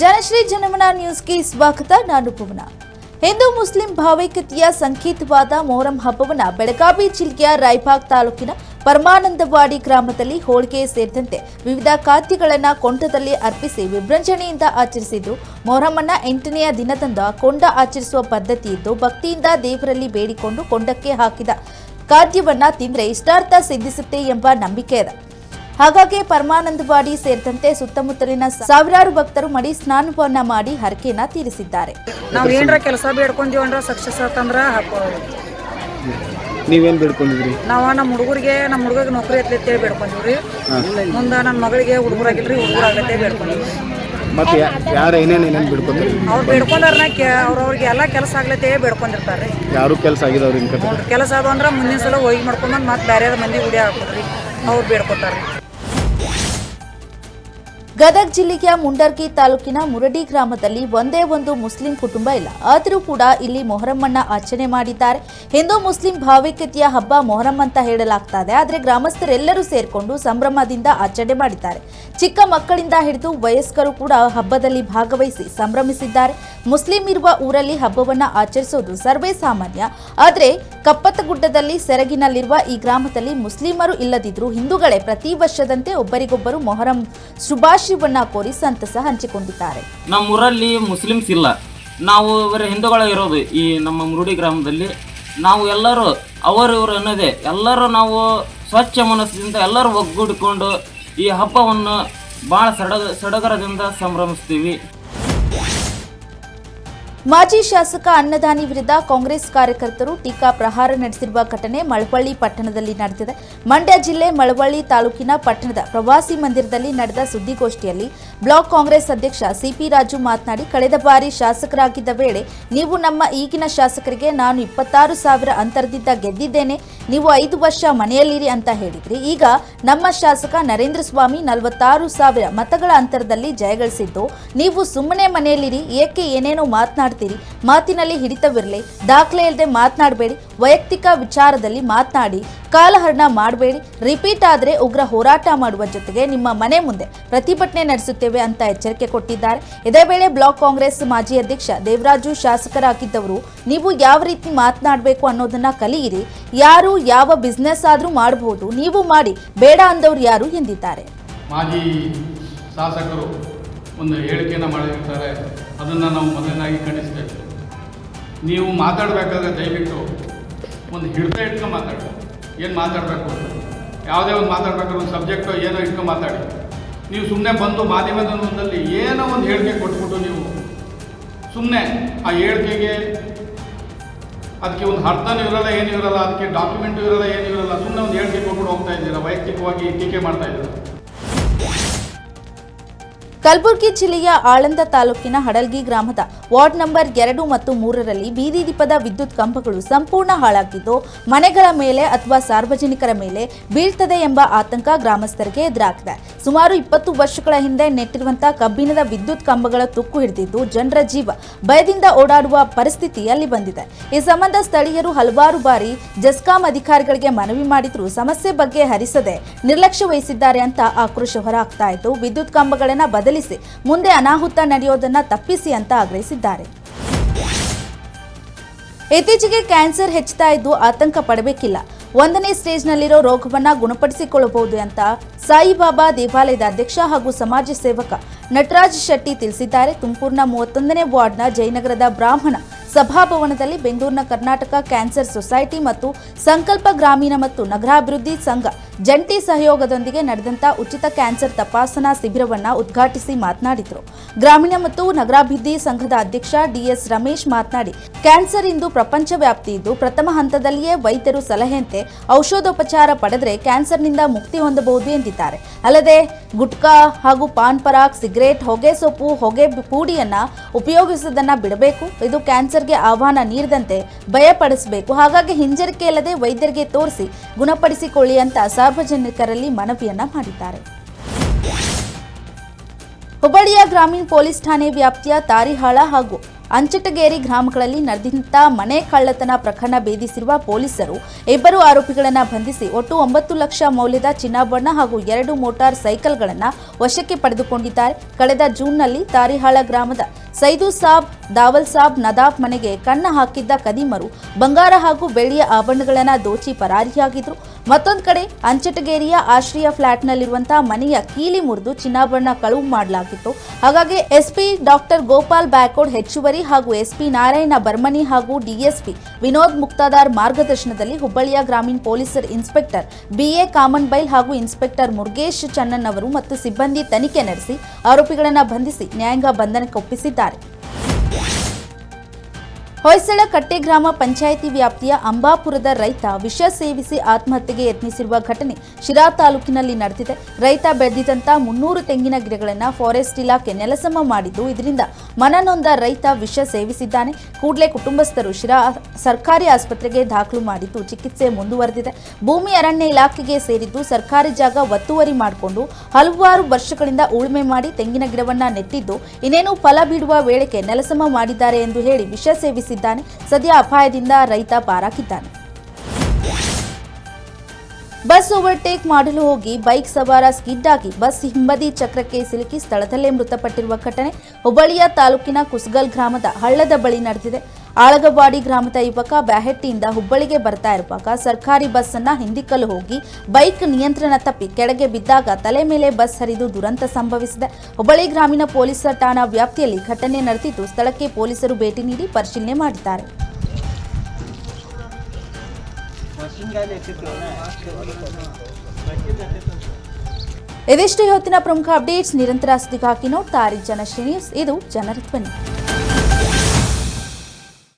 ಜನಶ್ರೀ ಜನಮನ ನ್ಯೂಸ್ಗೆ ಸ್ವಾಗತ. ನಾನು ಪವನ. ಹಿಂದೂ ಮುಸ್ಲಿಂ ಭಾವೈಕ್ಯತೆಯ ಸಂಕೇತವಾದ ಮೊಹರಂ ಹಬ್ಬವನ್ನು ಬೆಳಗಾವಿ ಜಿಲ್ಲೆಯ ರಾಯಬಾಗ್ ತಾಲೂಕಿನ ಪರಮಾನಂದವಾಡಿ ಗ್ರಾಮದಲ್ಲಿ ಹೋಳಿಗೆ ಸೇರಿದಂತೆ ವಿವಿಧ ಖಾದ್ಯಗಳನ್ನು ಕೊಂಡದಲ್ಲಿ ಅರ್ಪಿಸಿ ವಿಭ್ರಂಜನೆಯಿಂದ ಆಚರಿಸಿದ್ದು ಮೊಹರಮನ್ನ ಎಂಟನೆಯ ದಿನದಂದು ಕೊಂಡ ಆಚರಿಸುವ ಪದ್ಧತಿ ಇದ್ದು, ಭಕ್ತಿಯಿಂದ ದೇವರಲ್ಲಿ ಬೇಡಿಕೊಂಡು ಕೊಂಡಕ್ಕೆ ಹಾಕಿದ ಖಾದ್ಯವನ್ನು ತಿಂದರೆ ಇಷ್ಟಾರ್ಥ ಸಿದ್ಧಿಸುತ್ತೆ ಎಂಬ ನಂಬಿಕೆ ಇದೆ. ಹಾಗಾಗಿ ಪರಮಾನಂದವಾಡಿ ಸೇರಿದಂತೆ ಸುತ್ತಮುತ್ತಲಿನ ಸಾವಿರಾರು ಭಕ್ತರು ಮಡಿ ಸ್ನಾನವನ್ನ ಮಾಡಿ ಹರಕೆಯನ್ನ ತೀರಿಸಿದ್ದಾರೆ. ನಾವು ಏನರ ಕೆಲಸ ಬೇಡ್ಕೊಂತೀವಿ ಅಂದ್ರೆ ಸಕ್ಸಸ್ ಆತಂದ್ರ ನೀವೇನ್ ನೀವೇನು ಬೇಡ್ಕೊಂಡಿದ್ರಿ? ನಾವು ನಮ್ಮ ಹುಡುಗರಿಗೆ ನಮ್ಮ ಹುಡುಗರಿಗೆ ನೌಕರಿ ಎತ್ತಲಿ ಬೇಡ್ಕೊಂತೀವಿ ರೀ ಮುಂದೆ ನನ್ನ ಮಗಳಿಗೆ ಹುಡುಗರಾಗಿಲ್ರಿ ಹುಡುಗರಾಗತ್ತೆ ಬೇಡ್ಕೊಂಡಿವ್ರಿ ಬೇಡ್ಕೊಂತೀವಿ ಮತ್ತೆ ಯಾರು ಏನೇನು ಏನೇನು ಬೇಡ್ಕೊತೀರಿ ಅವ್ರು ಬೇಡ್ಕೊಂಡಾರನ ಕೆ ಅವ್ರವ್ರಿಗೆ ಎಲ್ಲ ಕೆಲಸ ಆಗ್ಲತ್ತೆ ಬೇಡ್ಕೊಂಡಿರ್ತಾರೆ ರೀ ಯಾರು ಕೆಲಸ ಅವ್ರ ಕೆಲಸ ಅದು ಅಂದ್ರೆ ಮುಂದಿನ ಸಲ ಹೋಗಿ ಮಾಡ್ಕೊಂಬಂದು ಮತ್ತೆ ಬೇರೆ ಮಂದಿ ಗುಡಿ ಹಾಕ್ಬಿಡ್ರಿ ಅವ್ರು ಬೇಡ್ಕೊತಾರೆ ಗದಗ ಜಿಲ್ಲೆಯ ಮುಂಡರ್ಗಿ ತಾಲೂಕಿನ ಮುರಡಿ ಗ್ರಾಮದಲ್ಲಿ ಒಂದೇ ಒಂದು ಮುಸ್ಲಿಂ ಕುಟುಂಬ ಇಲ್ಲ. ಆದರೂ ಕೂಡ ಇಲ್ಲಿ ಮೊಹರಮ್ಮನ್ನ ಆಚರಣೆ ಮಾಡಿದ್ದಾರೆ. ಹಿಂದೂ ಮುಸ್ಲಿಂ ಭಾವೈಕ್ಯತೆಯ ಹಬ್ಬ ಮೊಹರಂ ಅಂತ ಹೇಳಲಾಗ್ತಾ ಇದೆ ಆದರೆ ಗ್ರಾಮಸ್ಥರೆಲ್ಲರೂ ಸೇರಿಕೊಂಡು ಸಂಭ್ರಮದಿಂದ ಆಚರಣೆ ಮಾಡಿದ್ದಾರೆ. ಚಿಕ್ಕ ಮಕ್ಕಳಿಂದ ಹಿಡಿದು ವಯಸ್ಕರು ಕೂಡ ಹಬ್ಬದಲ್ಲಿ ಭಾಗವಹಿಸಿ ಸಂಭ್ರಮಿಸಿದ್ದಾರೆ. ಮುಸ್ಲಿಂ ಇರುವ ಊರಲ್ಲಿ ಹಬ್ಬವನ್ನು ಆಚರಿಸೋದು ಸರ್ವೇ ಸಾಮಾನ್ಯ. ಆದರೆ ಕಪ್ಪತ್ತಗುಡ್ಡದಲ್ಲಿ ಸೆರಗಿನಲ್ಲಿರುವ ಈ ಗ್ರಾಮದಲ್ಲಿ ಮುಸ್ಲಿಮರು ಇಲ್ಲದಿದ್ದರೂ ಹಿಂದೂಗಳೇ ಪ್ರತಿ ವರ್ಷದಂತೆ ಒಬ್ಬರಿಗೊಬ್ಬರು ಮೊಹರಂ ಶುಭಾಶಯವನ್ನ ಕೋರಿ ಸಂತಸ ಹಂಚಿಕೊಂಡಿದ್ದಾರೆ. ನಮ್ಮ ಊರಲ್ಲಿ ಮುಸ್ಲಿಮ್ಸ್ ಇಲ್ಲ. ನಾವು ಇವರ ಹಿಂದೂಗಳ ಇರೋದು ಈ ನಮ್ಮ ಮುರುಡಿ ಗ್ರಾಮದಲ್ಲಿ. ನಾವು ಎಲ್ಲರೂ ಅವರು ಇವರು ಅನ್ನೋದೇ. ಎಲ್ಲರೂ ನಾವು ಸ್ವಚ್ಛ ಮನಸ್ಸಿನಿಂದ ಎಲ್ಲರೂ ಒಗ್ಗೂಡಿಕೊಂಡು ಈ ಹಬ್ಬವನ್ನು ಭಾಳ ಸಡಗ ಸಡಗರದಿಂದ ಸಂಭ್ರಮಿಸ್ತೀವಿ. ಮಾಜಿ ಶಾಸಕ ಅನ್ನದಾನಿ ವಿರುದ್ಧ ಕಾಂಗ್ರೆಸ್ ಕಾರ್ಯಕರ್ತರು ಟೀಕಾ ಪ್ರಹಾರ ನಡೆಸಿರುವ ಘಟನೆ ಮಳವಳ್ಳಿ ಪಟ್ಟಣದಲ್ಲಿ ನಡೆದಿದೆ. ಮಂಡ್ಯ ಜಿಲ್ಲೆ ಮಳವಳ್ಳಿ ತಾಲೂಕಿನ ಪಟ್ಟಣದ ಪ್ರವಾಸಿ ಮಂದಿರದಲ್ಲಿ ನಡೆದ ಸುದ್ದಿಗೋಷ್ಠಿಯಲ್ಲಿ ಬ್ಲಾಕ್ ಕಾಂಗ್ರೆಸ್ ಅಧ್ಯಕ್ಷ ಸಿಪಿ ರಾಜು ಮಾತನಾಡಿ, ಕಳೆದ ಬಾರಿ ಶಾಸಕರಾಗಿದ್ದ ವೇಳೆ ನೀವು ನಮ್ಮ ಈಗಿನ ಶಾಸಕರಿಗೆ ನಾನು ಇಪ್ಪತ್ತಾರು ಸಾವಿರ ಅಂತರದಿಂದ ಗೆದ್ದಿದ್ದೇನೆ, ನೀವು ಐದು ವರ್ಷ ಮನೆಯಲ್ಲಿರಿ ಅಂತ ಹೇಳಿದ್ರಿ. ಈಗ ನಮ್ಮ ಶಾಸಕ ನರೇಂದ್ರ ಸ್ವಾಮಿ ನಲವತ್ತಾರು ಸಾವಿರ ಮತಗಳ ಅಂತರದಲ್ಲಿ ಜಯಗಳಿಸಿದ್ದು ನೀವು ಸುಮ್ಮನೆ ಮನೆಯಲ್ಲಿರಿ, ಏಕೆ ಏನೇನೋ ಮಾತನಾಡ್ತೀರಿ ಮಾತಿನಲ್ಲಿ ಹಿಡಿತವಿರಲಿ. ದಾಖಲೆ ಇಲ್ಲದೆ ಮಾತನಾಡಬೇಡಿ. ವೈಯಕ್ತಿಕ ವಿಚಾರದಲ್ಲಿ ಮಾತನಾಡಿ. ಕಾಲಹರಣ ಮಾಡಬೇಡಿ. ರಿಪೀಟ್ ಆದರೆ ಉಗ್ರ ಹೋರಾಟ ಮಾಡುವ ಜೊತೆಗೆ ನಿಮ್ಮ ಮನೆ ಮುಂದೆ ಪ್ರತಿಭಟನೆ ನಡೆಸುತ್ತೇವೆ ಅಂತ ಎಚ್ಚರಿಕೆ ಕೊಟ್ಟಿದ್ದಾರೆ. ಇದೇ ವೇಳೆ ಬ್ಲಾಕ್ ಕಾಂಗ್ರೆಸ್ ಮಾಜಿ ಅಧ್ಯಕ್ಷ ದೇವರಾಜು ಶಾಸಕರಾಗಿದ್ದವರು, ನೀವು ಯಾವ ರೀತಿ ಮಾತನಾಡಬೇಕು ಅನ್ನೋದನ್ನ ಕಲಿಯಿರಿ. ಯಾರು ಯಾವ ಬಿಸ್ನೆಸ್ ಆದರೂ ಮಾಡಬಹುದು ನೀವು ಮಾಡಿ. ಬೇಡ ಅಂದವರು ಯಾರು ಎಂದಿದ್ದಾರೆ? ಮಾಜಿ ಶಾಸಕರು ಒಂದು ಹೇಳಿಕೆಯನ್ನು ಮಾಡಿರ್ತಾರೆ. ಅದನ್ನು ನಾವು ಮೊದಲಾಗಿ ಖಂಡಿಸಬೇಕು. ನೀವು ಮಾತಾಡಬೇಕಾದ್ರೆ ದಯವಿಟ್ಟು ಒಂದು ಹಿಡಿತ ಇಟ್ಕೊಂಡು ಮಾತಾಡಿ ಏನು ಮಾತಾಡಬೇಕು ಯಾವುದೇ ಒಂದು ಮಾತಾಡಬೇಕಾದ್ರೆ ಒಂದು ಸಬ್ಜೆಕ್ಟು ಏನೋ ಇಟ್ಕೊಂಡು ಮಾತಾಡಿ. ನೀವು ಸುಮ್ಮನೆ ಬಂದು ಮಾಧ್ಯಮದಲ್ಲಿ ಏನೋ ಒಂದು ಹೇಳಿಕೆ ಕೊಟ್ಬಿಟ್ಟು ನೀವು ಸುಮ್ಮನೆ ಆ ಹೇಳಿಕೆಗೆ ಅದಕ್ಕೆ ಒಂದು ಅರ್ಥನೂ ಇರಲ್ಲ, ಏನೂ ಇರಲ್ಲ, ಅದಕ್ಕೆ ಡಾಕ್ಯುಮೆಂಟು ಇರಲ್ಲ, ಏನೂ ಇರಲ್ಲ ಸುಮ್ಮನೆ ಒಂದು ಹೇಳಿಕೆ ಕೊಟ್ಬಿಟ್ಟು ಹೋಗ್ತಾ ಇದ್ದೀರಾ, ವೈಯಕ್ತಿಕವಾಗಿ ಟೀಕೆ ಮಾಡ್ತಾ ಇದ್ದೀರಾ? ಕಲಬುರಗಿ ಜಿಲ್ಲೆಯ ಆಳಂದ ತಾಲೂಕಿನ ಹಡಲ್ಗಿ ಗ್ರಾಮದ ವಾರ್ಡ್ ನಂಬರ್ ಎರಡು ಮತ್ತು ಮೂರರಲ್ಲಿ ಬೀದಿ ದೀಪದ ವಿದ್ಯುತ್ ಕಂಬಗಳು ಸಂಪೂರ್ಣ ಹಾಳಾಗಿದ್ದು, ಮನೆಗಳ ಮೇಲೆ ಅಥವಾ ಸಾರ್ವಜನಿಕರ ಮೇಲೆ ಬೀಳ್ತದೆ ಎಂಬ ಆತಂಕ ಗ್ರಾಮಸ್ಥರಿಗೆ ಎದುರಾಗಿದೆ. ಸುಮಾರು ಇಪ್ಪತ್ತು ವರ್ಷಗಳ ಹಿಂದೆ ನೆಟ್ಟಿರುವಂತಹ ಕಬ್ಬಿಣದ ವಿದ್ಯುತ್ ಕಂಬಗಳ ತುಕ್ಕು ಹಿಡಿದಿದ್ದು, ಜನರ ಜೀವ ಭಯದಿಂದ ಓಡಾಡುವ ಪರಿಸ್ಥಿತಿ ಅಲ್ಲಿ ಬಂದಿದೆ. ಈ ಸಂಬಂಧ ಸ್ಥಳೀಯರು ಹಲವಾರು ಬಾರಿ ಜಸ್ಕಾಂ ಅಧಿಕಾರಿಗಳಿಗೆ ಮನವಿ ಮಾಡಿದ್ರು. ಸಮಸ್ಯೆ ಬಗ್ಗೆ ಹರಿಸದೆ ನಿರ್ಲಕ್ಷ್ಯ ವಹಿಸಿದ್ದಾರೆ ಅಂತ ಆಕ್ರೋಶ ಹೊರಹಾಗ್ತಾ ಇತ್ತು ವಿದ್ಯುತ್ ಕಂಬಗಳನ್ನ ಬದಲಿಸಿ, ಮುಂದೆ ಅನಾಹುತ ನಡೆಯೋದನ್ನ ತಪ್ಪಿಸಿ ಅಂತ ಆಗ್ರಹಿಸಿದ್ದಾರೆ. ಇತ್ತೀಚೆಗೆ ಕ್ಯಾನ್ಸರ್ ಹೆಚ್ಚುತ್ತಾ ಇದ್ದು ಆತಂಕ ಪಡಬೇಕಿಲ್ಲ. ಒಂದನೇ ಸ್ಟೇಜ್ನಲ್ಲಿರೋ ರೋಗವನ್ನ ಗುಣಪಡಿಸಿಕೊಳ್ಳಬಹುದು ಅಂತ ಸಾಯಿಬಾಬಾ ದೇವಾಲಯದ ಅಧ್ಯಕ್ಷ ಹಾಗೂ ಸಮಾಜ ಸೇವಕ ನಟರಾಜ್ ಶೆಟ್ಟಿ ತಿಳಿಸಿದ್ದಾರೆ. ತುಮಕೂರಿನ ಮೂವತ್ತೊಂದನೇ ವಾರ್ಡ್ನ ಜಯನಗರದ ಬ್ರಾಹ್ಮಣ ಸಭಾಭವನದಲ್ಲಿ ಬೆಂಗಳೂರಿನ ಕರ್ನಾಟಕ ಕ್ಯಾನ್ಸರ್ ಸೊಸೈಟಿ ಮತ್ತು ಸಂಕಲ್ಪ ಗ್ರಾಮೀಣ ಮತ್ತು ನಗರಾಭಿವೃದ್ಧಿ ಸಂಘ ಜಂಟಿ ಸಹಯೋಗದೊಂದಿಗೆ ನಡೆದಂತ ಉಚಿತ ಕ್ಯಾನ್ಸರ್ ತಪಾಸಣಾ ಶಿಬಿರವನ್ನ ಉದ್ಘಾಟಿಸಿ ಮಾತನಾಡಿದರು. ಗ್ರಾಮೀಣ ಮತ್ತು ನಗರಾಭಿವೃದ್ಧಿ ಸಂಘದ ಅಧ್ಯಕ್ಷ ಡಿಎಸ್ ರಮೇಶ್ ಮಾತನಾಡಿ, ಕ್ಯಾನ್ಸರ್ ಇಂದು ಪ್ರಪಂಚ ವ್ಯಾಪ್ತಿ ಇದ್ದು ಪ್ರಥಮ ಹಂತದಲ್ಲಿಯೇ ವೈದ್ಯರು ಸಲಹೆಯಂತೆ ಔಷಧೋಪಚಾರ ಪಡೆದರೆ ಕ್ಯಾನ್ಸರ್ನಿಂದ ಮುಕ್ತಿ ಹೊಂದಬಹುದು ಎಂದಿದ್ದಾರೆ. ಅಲ್ಲದೆ, ಗುಟ್ಕಾ ಹಾಗೂ ಪಾನ್ ಪರಾಕ್ ಸಿಗರೇಟ್, ಹೊಗೆ ಸೊಪ್ಪು, ಹೊಗೆ ಪೂಡಿಯನ್ನ ಉಪಯೋಗಿಸುವುದನ್ನ ಬಿಡಬೇಕು. ಇದು ಕ್ಯಾನ್ಸರ್ಗೆ ಆಹ್ವಾನ ನೀಡದಂತೆ ಭಯಪಡಿಸಬೇಕು. ಹಾಗಾಗಿ ಹಿಂಜರಿಕೆ ಇಲ್ಲದೆ ವೈದ್ಯರಿಗೆ ತೋರಿಸಿ ಗುಣಪಡಿಸಿಕೊಳ್ಳಿ ಅಂತ ಸಾರ್ವಜನಿಕರಲ್ಲಿ ಮನವಿಯನ್ನ ಮಾಡಿದ್ದಾರೆ. ಹುಬ್ಬಳ್ಳಿಯ ಗ್ರಾಮೀಣ ಪೊಲೀಸ್ ಠಾಣೆ ವ್ಯಾಪ್ತಿಯ ತಾರಿಹಾಳ ಹಾಗೂ ಅಂಚಟಗೇರಿ ಗ್ರಾಮಗಳಲ್ಲಿ ನಡೆದಿಂತ ಮನೆ ಕಳ್ಳತನ ಪ್ರಕರಣ ಭೇದಿಸಿರುವ ಪೊಲೀಸರು ಇಬ್ಬರು ಆರೋಪಿಗಳನ್ನು ಬಂಧಿಸಿ ಒಟ್ಟು ಒಂಬತ್ತು ಲಕ್ಷ ಮೌಲ್ಯದ ಚಿನ್ನಾಭರಣ ಹಾಗೂ ಎರಡು ಮೋಟಾರ್ ಸೈಕಲ್ಗಳನ್ನು ವಶಕ್ಕೆ ಪಡೆದುಕೊಂಡಿದ್ದಾರೆ. ಕಳೆದ ಜೂನ್ನಲ್ಲಿ ತಾರಿಹಾಳ ಗ್ರಾಮದ ಸೈದು ಸಾಬ್, ದಾವಲ್ ಸಾಬ್, ನದಾಫ್ ಮನೆಗೆ ಕಣ್ಣ ಹಾಕಿದ್ದ ಕದೀಮರು ಬಂಗಾರ ಹಾಗೂ ಬೆಳ್ಳಿಯ ಆಭರಣಗಳನ್ನು ದೋಚಿ ಪರಾರಿಯಾಗಿದ್ರು. ಮತ್ತೊಂದು ಕಡೆ, ಅಂಚಟಗೇರಿಯ ಆಶ್ರಯ ಫ್ಲಾಟ್ನಲ್ಲಿರುವಂತಹ ಮನೆಯ ಕೀಲಿ ಮುರಿದು ಚಿನ್ನಾಭರಣ ಕಳುವು ಮಾಡಲಾಗಿತ್ತು. ಹಾಗಾಗಿ ಎಸ್ಪಿ ಡಾಕ್ಟರ್ ಗೋಪಾಲ್ ಬ್ಯಾಕೋಡ್ ಹೆಚ್ಚುವರಿ ಹಾಗೂ ಎಸ್ಪಿ ನಾರಾಯಣ ಬರ್ಮನಿ ಹಾಗೂ ಡಿಎಸ್ಪಿ ವಿನೋದ್ ಮುಕ್ತಾದಾರ್ ಮಾರ್ಗದರ್ಶನದಲ್ಲಿ ಹುಬ್ಬಳ್ಳಿಯ ಗ್ರಾಮೀಣ ಪೊಲೀಸರ್ ಇನ್ಸ್ಪೆಕ್ಟರ್ ಬಿಎ ಕಾಮನ್ಬೈಲ್ ಹಾಗೂ ಇನ್ಸ್ಪೆಕ್ಟರ್ ಮುರುಗೇಶ್ ಚನ್ನನ್ ಅವರು ಮತ್ತು ಸಿಬ್ಬಂದಿ ತನಿಖೆ ನಡೆಸಿ ಆರೋಪಿಗಳನ್ನು ಬಂಧಿಸಿ ನ್ಯಾಯಾಂಗ ಬಂಧನಕ್ಕೆ ಒಪ್ಪಿಸಿದ್ದಾರೆ. ಹೊಯ್ಸಳ ಕಟ್ಟೆ ಗ್ರಾಮ ಪಂಚಾಯಿತಿ ವ್ಯಾಪ್ತಿಯ ಅಂಬಾಪುರದ ರೈತ ವಿಷ ಸೇವಿಸಿ ಆತ್ಮಹತ್ಯೆಗೆ ಯತ್ನಿಸಿರುವ ಘಟನೆ ಶಿರಾ ತಾಲೂಕಿನಲ್ಲಿ ನಡೆದಿದೆ. ರೈತ ಬೆಳೆದಿದ್ದಂಥ ಮುನ್ನೂರು ತೆಂಗಿನ ಗಿಡಗಳನ್ನು ಫಾರೆಸ್ಟ್ ಇಲಾಖೆ ನೆಲಸಮ ಮಾಡಿದ್ದು, ಇದರಿಂದ ಮನನೊಂದ ರೈತ ವಿಷ ಸೇವಿಸಿದ್ದಾನೆ. ಕೂಡಲೇ ಕುಟುಂಬಸ್ಥರು ಶಿರಾ ಸರ್ಕಾರಿ ಆಸ್ಪತ್ರೆಗೆ ದಾಖಲು ಮಾಡಿದ್ದು, ಚಿಕಿತ್ಸೆ ಮುಂದುವರೆದಿದೆ. ಭೂಮಿ ಅರಣ್ಯ ಇಲಾಖೆಗೆ ಸೇರಿದ್ದು ಸರ್ಕಾರಿ ಜಾಗ ಒತ್ತುವರಿ ಮಾಡಿಕೊಂಡು ಹಲವಾರು ವರ್ಷಗಳಿಂದ ಉಳುಮೆ ಮಾಡಿ ತೆಂಗಿನ ಗಿಡವನ್ನ ನೆಟ್ಟಿದ್ದು, ಇನ್ನೇನು ಫಲ ಬಿಡುವ ವೇಳೆಗೆ ನೆಲಸಮ ಮಾಡಿದ್ದಾರೆ ಎಂದು ಹೇಳಿ ವಿಷ ಸೇವಿಸಿದ್ದಾನೆ ಸದ್ಯ ಅಪಾಯದಿಂದ ರೈತ ಪಾರಾಗಿದ್ದಾನೆ. ಬಸ್ ಓವರ್ಟೇಕ್ ಮಾಡಲು ಹೋಗಿ ಬೈಕ್ ಸವಾರ ಸ್ಕಿಡ್ ಆಗಿ ಬಸ್ ಹಿಂಬದಿ ಚಕ್ರಕ್ಕೆ ಸಿಲುಕಿ ಸ್ಥಳದಲ್ಲೇ ಮೃತಪಟ್ಟಿರುವ ಘಟನೆ ಹುಬ್ಬಳ್ಳಿಯ ತಾಲೂಕಿನ ಕುಸ್ಗಲ್ ಗ್ರಾಮದ ಹಳ್ಳದ ಬಳಿ ನಡೆದಿದೆ. ಆಳಗವಾಡಿ ಗ್ರಾಮದ ಯುವಕ ಬ್ಯಾಹೆಟ್ಟಿಯಿಂದ ಹುಬ್ಬಳ್ಳಿಗೆ ಬರ್ತಾ ಇರುವಾಗ ಸರ್ಕಾರಿ ಬಸ್ ಅನ್ನ ಹಿಂದಿಕ್ಕಲು ಹೋಗಿ ಬೈಕ್ ನಿಯಂತ್ರಣ ತಪ್ಪಿ ಕೆಳಗೆ ಬಿದ್ದಾಗ ತಲೆ ಮೇಲೆ ಬಸ್ ಹರಿದು ದುರಂತ ಸಂಭವಿಸಿದೆ. ಹುಬ್ಬಳ್ಳಿ ಗ್ರಾಮೀಣ ಪೊಲೀಸರ ಠಾಣಾ ವ್ಯಾಪ್ತಿಯಲ್ಲಿ ಘಟನೆ ನಡೆದಿದ್ದು ಸ್ಥಳಕ್ಕೆ ಪೊಲೀಸರು ಭೇಟಿ ನೀಡಿ ಪರಿಶೀಲನೆ ಮಾಡಿದ್ದಾರೆ. ಇದಿಷ್ಟು ಹೊತ್ತಿನ ಪ್ರಮುಖ ಅಪ್ಡೇಟ್ಸ್. ನಿರಂತರ ಸುದ್ದಿಗಾಗಿ ನೋಡ್ತಾ ಇರಿ. ಜನಶ್ರೀ ನ್ಯೂಸ್. ಇದು ಜನರ ಧ್ವನಿ